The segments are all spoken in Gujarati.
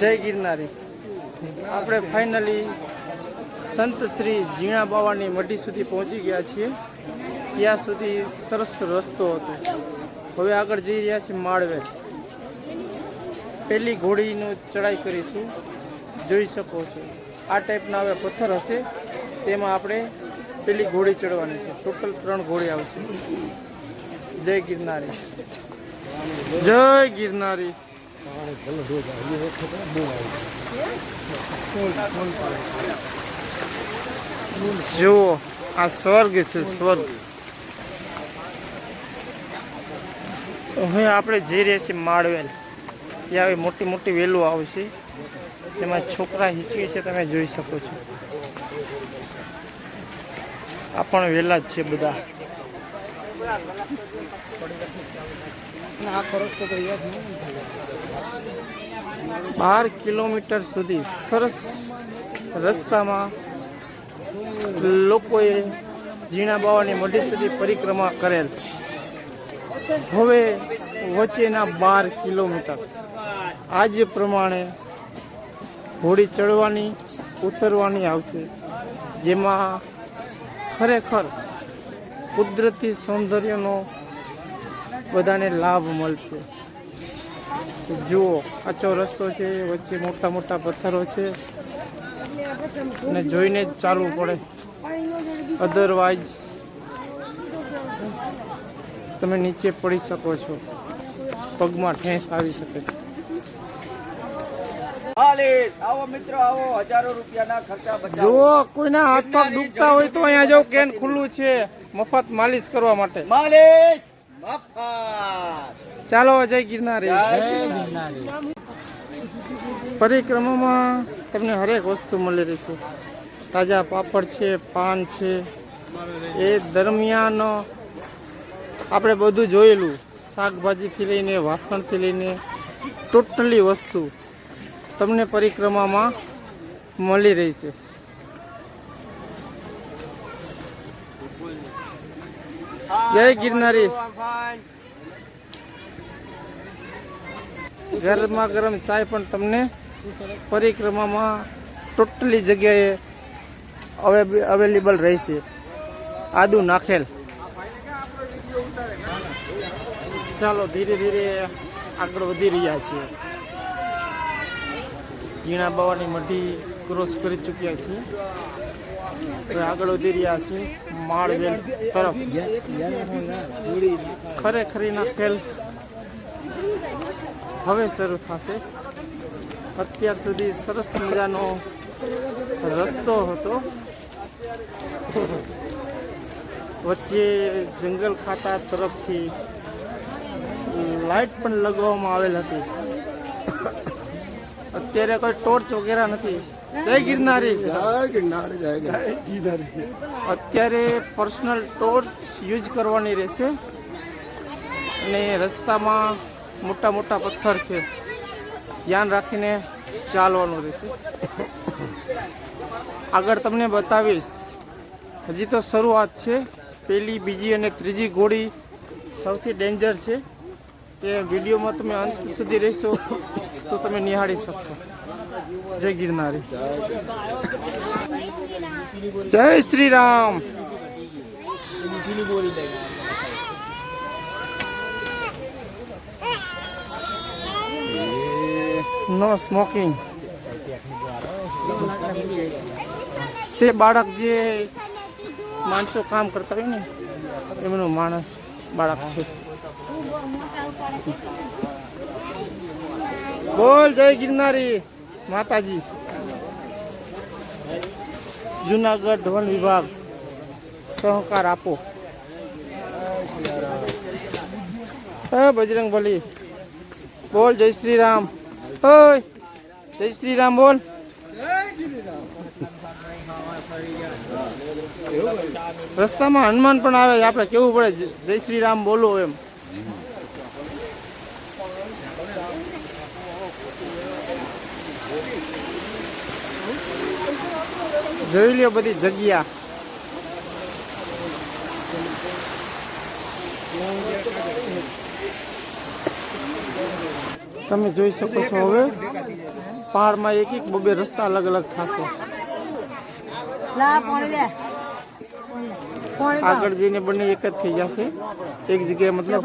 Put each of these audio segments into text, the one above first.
જય ગિરનારી. આપણે ફાઇનલી સંત શ્રી ઝીણા બાવાની મઢી સુધી પહોંચી ગયા છીએ. ત્યાં સુધી સરસ રસ્તો હતો. હવે આગળ જઈ રહ્યા છીએ માળવે. પહેલી ઘોડીનું ચડાઈ કરીશું. જોઈ શકો છો. આ ટાઈપના હવે પથ્થર હશે. તેમાં આપણે પેલી ઘોડી ચડવાની છે. ટોટલ ત્રણ ઘોડી આવશે. જય ગિરનારી. જય ગિરનારી. જુઓ, આ સ્વર્ગ છે, સ્વર્ગ. હવે આપણે જઈ રહ્યા છીએ માળવેલ ત્યાં આવી મોટી મોટી વેલો આવશે તેમાં છોકરા હિંચકી છે, તમે જોઈ શકો છો. આ પણ વેલા જ છે બધા. બાર કિલોમીટર સુધી સરસ રસ્તામાં લોકોએ ઝીણા બાવાની મઢી સુધી પરિક્રમા કરેલ. હવે વચ્ચેના બાર કિલોમીટર. આજ પ્રમાણે હોડી ચડવાની, ઉતરવાની આવશે. જેમાં ખરેખર કુદરતી સૌંદર્યનો બધાને લાભ મળશે. જુઓ આચો રસ્તો છે વચ્ચે મોટા મોટા પથ્થરો છે. અને જોઈને જ ચાલવું પડે. અધરવાઇઝ તમે નીચે પડી શકો છો. પગમાં ઠેસ આવી શકે છે. જુઓ કોઈના હાથ પગ દુખતા હોય તો અહીંયા જાવ કેન ખુલ્લું છે. મફત માલિશ કરવા માટે. માલિશ મફત. ચાલો જય ગિરનારી. પરિક્રમામાં તમને હરેક વસ્તુ મળી રહેશે. તાજા પાપડ છે પાન છે. એ દરમિયાન આપણે બધું જોયેલું. શાકભાજીથી લઈને વાસણથી લઈને ટોટલી વસ્તુ તમને પરિક્રમામાં મળી રહેશે. જય ગિરનારી. ગરમા ગરમ ચાય પણ તમને પરિક્રમામાં ટોટલી જગ્યાએ અવે- અવેલેબલ રહેશે. આદુ નાખેલ. ચાલો, ધીરે ધીરે આગળ વધી રહ્યા છીએ. ઝીણા બાવાની મઢી ક્રોસ કરી ચૂક્યા છીએ. આગળ વધી રહ્યા છીએ. માળવેલ તરફ. ખરેખરી નાખેલ હવે શરૂ થશે. અત્યાર સુધી સરસ મજાનો રસ્તો હતો. વચ્ચે જંગલ ખાતા તરફથી લાઈટ પણ લગાવવામાં આવેલ હતી. અત્યારે કોઈ ટોર્ચ વગેરે નથી. જય ગિરનારી. અત્યારે પર્સનલ ટોર્ચ યુઝ કરવાની રહેશે. અને રસ્તામાં મોટા મોટા પથ્થર છે. ધ્યાન રાખીને ચાલવાનું રહેશે. આગળ તમને બતાવીશ. હજી તો શરૂઆત છે. પહેલી, બીજી અને ત્રીજી ગોળી સૌથી ડેન્જર છે. તે વિડીયોમાં તમે અંત સુધી રહેશો તો તમે નિહાળી શકશો. જય ગિરનારી. જય શ્રી રામ. નો સ્મોકિંગ તે બાળક જે માણસો કામ કરતા હોય ને, એમનું માણસ બાળક છે. બોલ, જય ગિરનારી માતાજી. જુનાગઢ વન વિભાગ, સહકાર આપો. બજરંગ બલી. બોલ, જય શ્રી રામ ઓય, જય શ્રી રામ બોલ. રસ્તામાં હનુમાન પણ આવે છે, આપણે કેવું પડે જય શ્રી રામ બોલો એમ. જોઈ લ્યો બધી જગ્યા. તમે જોઈ શકો છો હવે. પહાડમાં એક એક બબે રસ્તા અલગ અલગ થશે. લા પાણી દે. પાણી પાવ. આગળ જઈને બંને એક જ થઈ જશે. એક જગ્યાએ મતલબ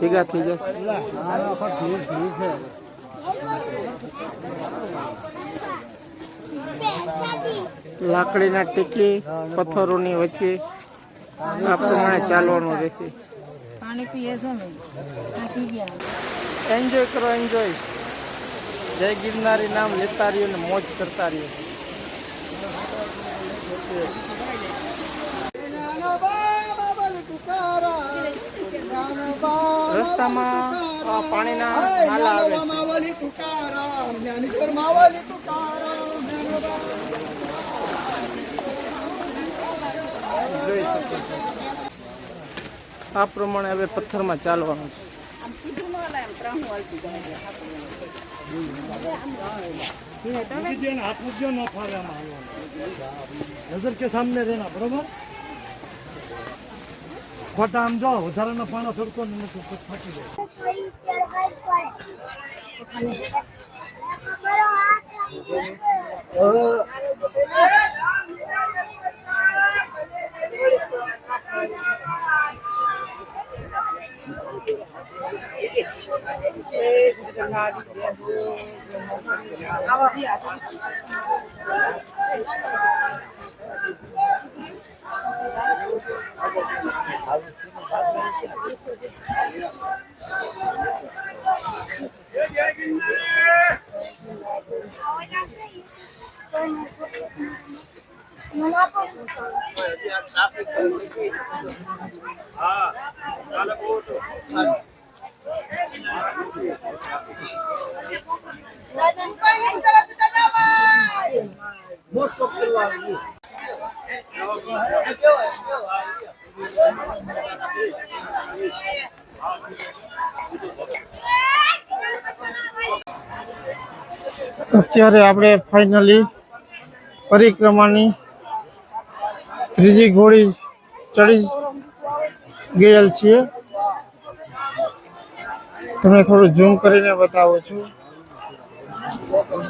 ભેગા થઈ જશે. લાકડીના ટેકે પથ્થરોની વચ્ચે આ પ્રમાણે ચાલવાનું રહેશે. પાણી પીએ છે ને? આ પી ગયા. એન્જોય કરો એન્જોય જય ગિરનારી નામ લેતા રહ્યો ને મોજ કરતા રહ્યો. રસ્તામાં પાણીના નાલા આવે જોઈ શકો આ પ્રમાણે હવે પથ્થરમાં ચાલવાનું છે. हाथ मुझे न फाड़ा नजर के सामने रहना बरोबर ખોટા આમ જો વધારાનો પાણો છોડતો ને નથી તો ફાટી જાય અત્યારે આપણે ફાઇનલી પરિક્રમાની ત્રીજી ઘોડી ચડી ગયેલ છીએ. તમને થોડું ઝૂમ કરીને બતાવું છું.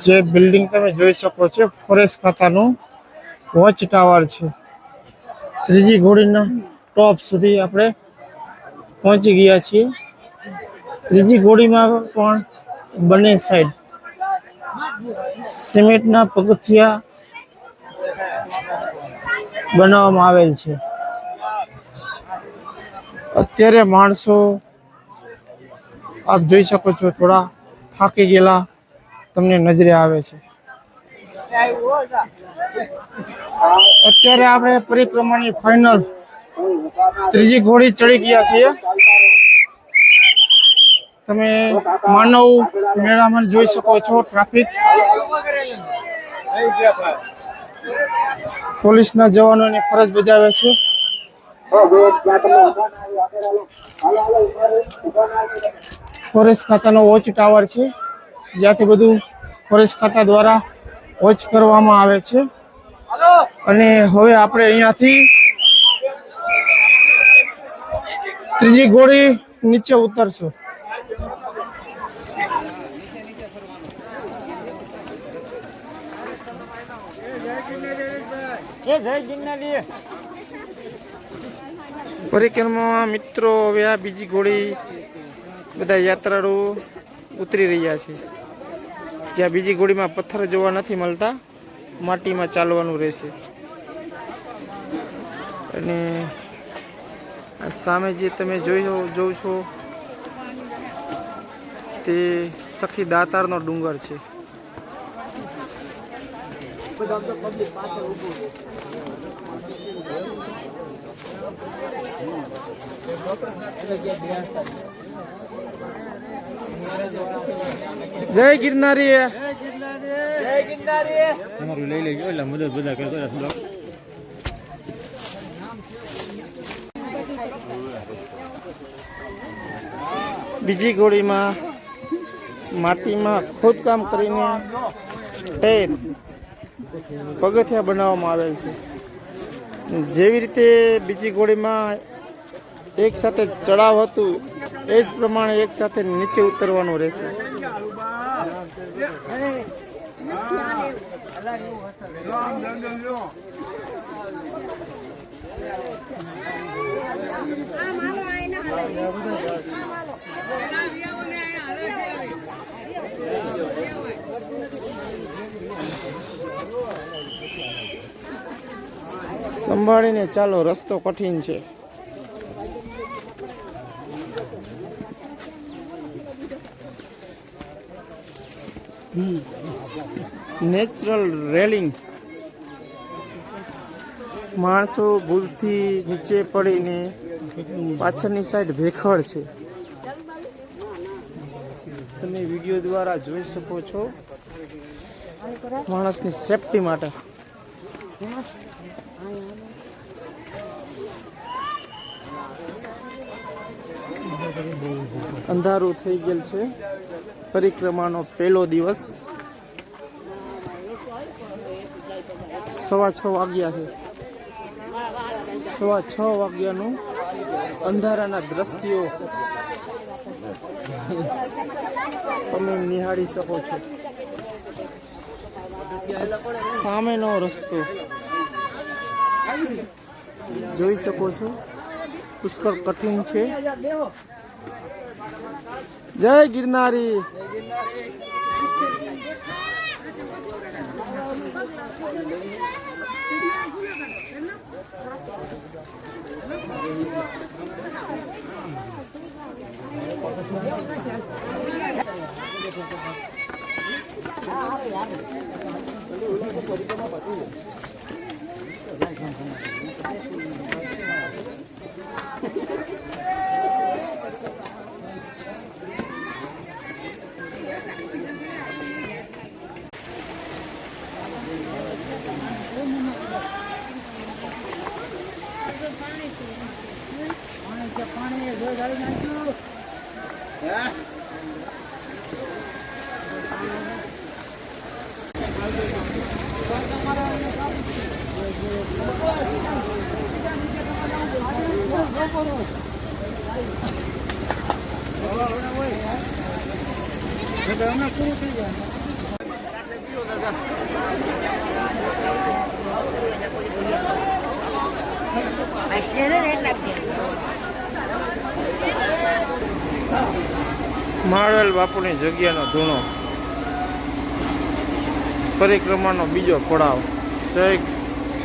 જે બિલ્ડિંગ તમે જોઈ શકો છો ફોરેસ્ટ ખાતાનું વોચ ટાવર છે. ત્રીજી ઘોડીના ટોપ સુધી આપણે પહોંચી ગયા છીએ. ત્રીજી ઘોડીમાં પણ બંને સાઈડ સિમેન્ટના પગથિયા બનાવવામાં આવેલ છે. અત્યારે માણસો આપ જોઈ શકો છો, થોડા થાકી ગયેલા તમને નજરે આવે છે. અત્યારે આપણે પરિક્રમાની ફાઇનલ ત્રીજી ઘોડી ચડી ગયા છીએ. તમે માનવ મેળામાં જોઈ શકો છો ટ્રાફિક પોલીસના જવાનોની ફરજ બજાવે છે. ફોરેસ્ટ ખાતાનો વોચ ટાવર છે, જ્યાંથી બધું ફોરેસ્ટ ખાતા દ્વારા વોચ કરવામાં આવે છે. અને હવે આપણે અહીંયાથી ત્રીજી ગોળી નીચે ઉતરશું. પરિક્રમામાં મિત્રો, હવે આ બીજી ઘોડી બધા યાત્રાળુઓ ઉતરી રહ્યા છે. જ્યાં બીજી ઘોડીમાં પથ્થર જોવા નથી મળતા, માટીમાં ચાલવાનું રહેશે. અને સામે જે તમે જોઈ જોઉં છો, તે સખી દાતારનો ડુંગર છે. જય ગિરનારી. તમારું લઈ લેજો એટલે મદદ બધા કરતો બીજી ગોળીમાં માટીમાં ખોદકામ કરીને ટેર પગથિયા બનાવવામાં આવેલ છે. જેવી રીતે બીજી ગોળીમાં એક સાથે ચડાવ હતું એ જ પ્રમાણે એક સાથે નીચે ઉતરવાનું રહેશે. સંભાળીને ચાલો રસ્તો કઠિન છે. Natural railing. માણસો ભૂલથી નીચે પડીને પાછળની સાઈડ ભેખડ છે. તમે વીડિયો દ્વારા જોઈ શકો છો માણસની સેફટી માટે. અંધારું થઈ ગયેલ છે. પરિક્રમાનો પહેલો દિવસ. સવા છ વાગ્યા છે. સવા છ વાગ્યાનું અંધારાના દ્રશ્યો તમે નિહાળી શકો છો. સામેનો રસ્તો જોઈ શકો છો. પુષ્કળ કઠિન છે. જય ગિરનારી માળવેલ બાપુની જગ્યાનો ધૂણો. પરિક્રમાનો બીજો પડાવ. જય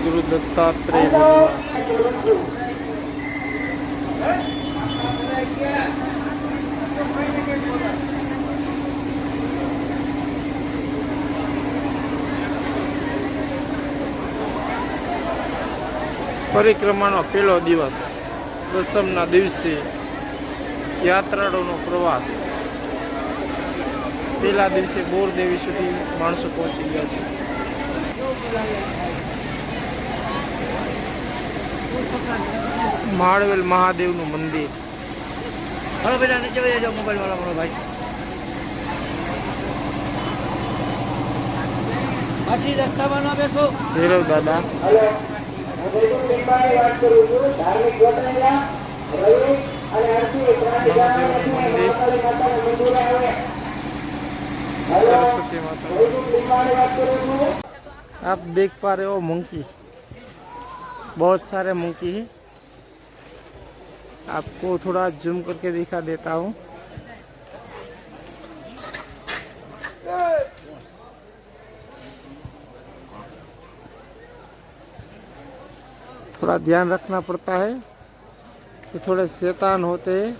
ગુરુ દત્તાત્રેય ભગવાન. પરિક્રમાનો પહેલો દિવસ દસમના દિવસે યાત્રાળુનો પ્રવાસ. પહેલા દિવસે બોરદેવી સુધી માણસો પહોંચી ગયા છે. માળવેલ મહાદેવનું મંદિર. હલો બેટા નીચે વહી જાઓ મોબાઈલ વાળા મારો ભાઈ. પાછી રસ્તામાં ના બેસો. ભૈરવ દાદા. મહાદેવનું મંદિર सरस्वती माता आप देख पा रहे हो मंकी बहुत सारे मंकी हैं आपको थोड़ा जूम करके दिखा देता हूँ थोड़ा ध्यान रखना पड़ता है कि थोड़े शैतान होते हैं।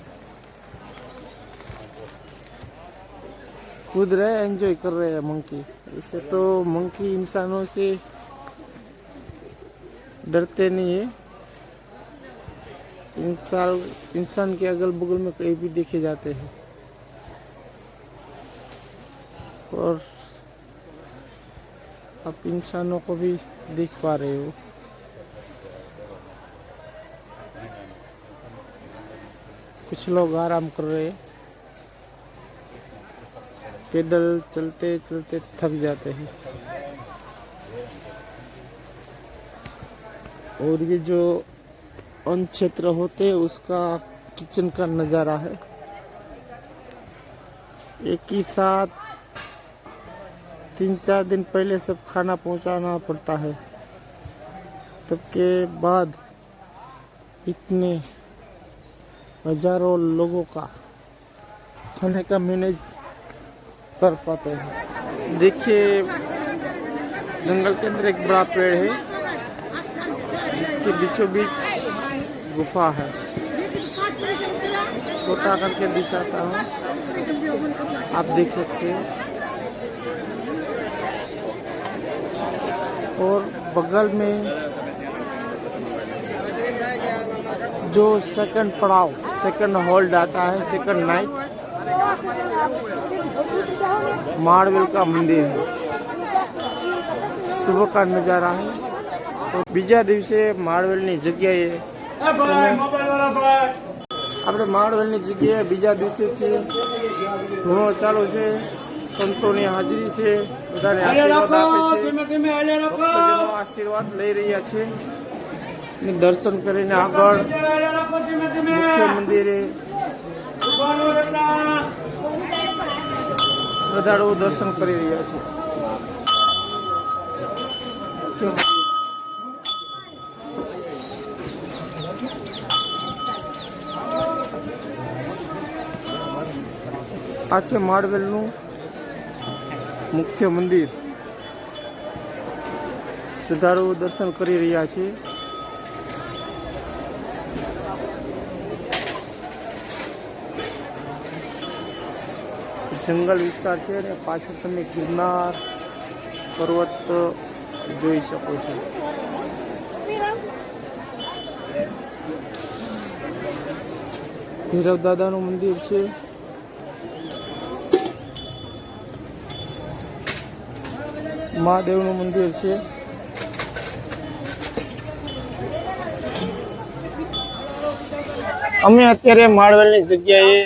कूद रहे एंजॉय कर रहे हैं मंकी इससे तो मंकी इंसानों से डरते नहीं है। इंसान इंसान के अगल बगल में कहीं भी देखे जाते हैं। और आप इंसानों को भी देख पा रहे हो। कुछ लोग आराम कर रहे हैं। पैदल चलते चलते थक जाते हैं। और ये जो अन्न क्षेत्र होते हैं, उसका किचन का नज़ारा है। एक ही साथ तीन चार दिन पहले सब खाना पहुंचाना पड़ता है। तब के बाद इतने हज़ारों लोगों का खाने का मैनेज कर पाते हैं। देखिए, जंगल के अंदर एक बड़ा पेड़ है। जिसके बीचों बीच गुफा है। छोटा करके दिखाता हूँ। आप देख सकते हैं। और बगल में जो सेकंड पड़ाव सेकंड होल्ड आता है सेकंड नाइट मार्बल का मंदिर है સુબહ કા નજારા હે તો બીજા દિવસે માળવેલની જગ્યાએ આપણે માળવેલની જગ્યાએ બીજા દિવસે છે ધૂણો ચાલુ છે સંતોની હાજરી છે બધાને આશીર્વાદ આપે છે ભક્તજનો આશીર્વાદ લઈ રહ્યા છે અને દર્શન કરીને આગળ મુખ્ય મંદિરે શ્રદ્ધાળુઓ દર્શન કરી રહ્યા છે. આ છે માળવેલનું મુખ્ય મંદિર. શ્રદ્ધાળુઓ દર્શન કરી રહ્યા છે. જંગલ વિસ્તાર છે અને પાછળ તમે ગિરનાર પર્વત જોઈ શકો છો. ભૈરવ દાદાનું મંદિર છે. મહાદેવનું મંદિર છે. અમે અત્યારે માળવેલની જગ્યાએ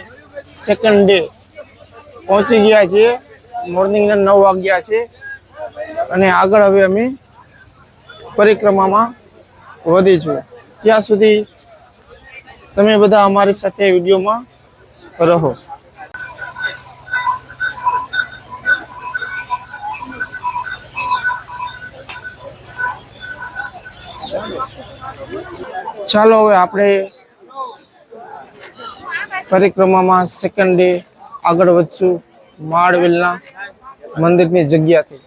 સેકન્ડ ડે પહોંચી ગયા છીએ. મોર્નિંગના નવ વાગ્યા છે. અને આગળ હવે અમે પરિક્રમામાં વધીશું. ત્યાં સુધી તમે બધા અમારી સાથે વિડીયોમાં રહો. ચાલો હવે આપણે પરિક્રમામાં સેકન્ડ ડે આગળ વધશું. માળવેલના મંદિરની જગ્યાથી.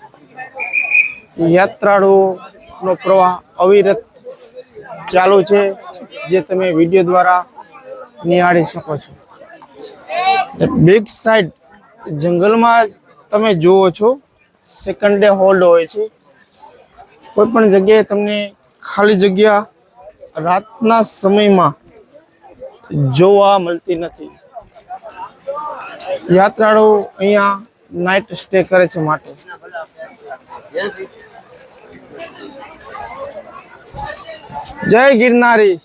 યાત્રાળુઓનો પ્રવાહ અવિરત ચાલુ છે, જે તમે વીડિયો દ્વારા નિહાળી શકો છો. બેક સાઈડ જંગલમાં તમે જુઓ છો સેકન્ડ ડે હોલ્ડ હોય છે. કોઈ પણ જગ્યાએ તમને ખાલી જગ્યા રાતના સમયમાં જોવા મળતી નથી. યાત્રાળુ અહીંયા નાઇટ સ્ટે કરે છે માટે. જય ગિરનારી.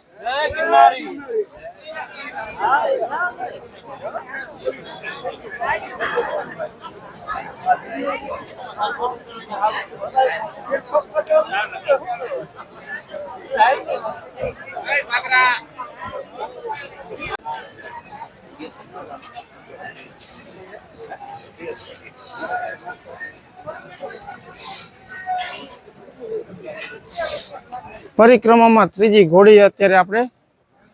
પરિક્રમામાં ત્રીજી ઘોડી અત્યારે આપણે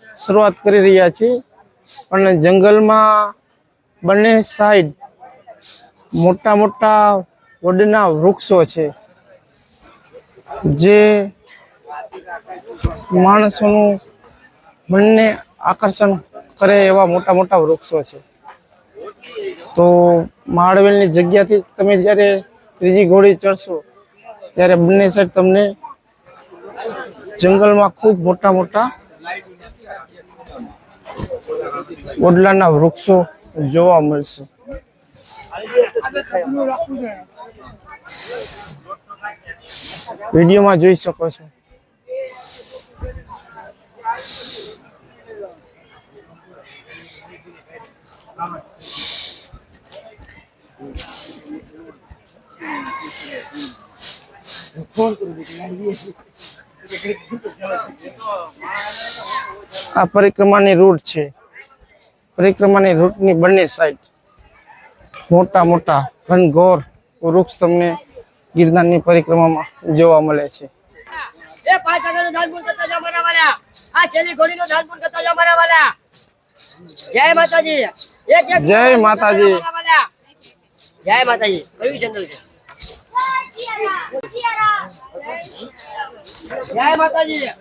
શરૂઆત કરી રહ્યા છીએ. અને જંગલમાં બંને સાઈડ મોટા મોટા વડના વૃક્ષો છે. જે માણસોનું બંને આકર્ષણ કરે એવા મોટા મોટા વૃક્ષો છે. તો માળવેલની જગ્યાથી તમે જ્યારે ત્રીજી ઘોડી ચડશો, ત્યારે બંને સાઈડ તમને જંગલમાં ખૂબ મોટા મોટા ઓડલાના વૃક્ષો જોવા મળશે. વિડીયોમાં જોઈ શકો છો. આ પરિક્રમાની રૂટ છે. પરિક્રમાની રૂટની બંને સાઈડ મોટા મોટા ઘનઘોર વૃક્ષ તમને ગિરનારની પરિક્રમામાં જોવા મળે છે. માતાજી. જય માતાજી. જય માતાજી. કયું ચંદ્ર છે? જય માતાજી.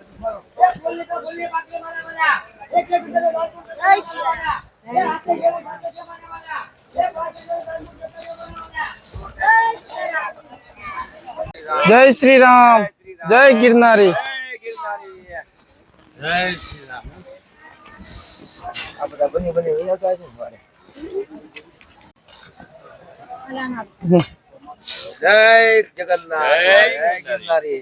જય શ્રી રામ જય ગિરનારી આ બધા બની બની વિનોદા છે મારે. જય જગન્નાથ. જય ગિરનારી.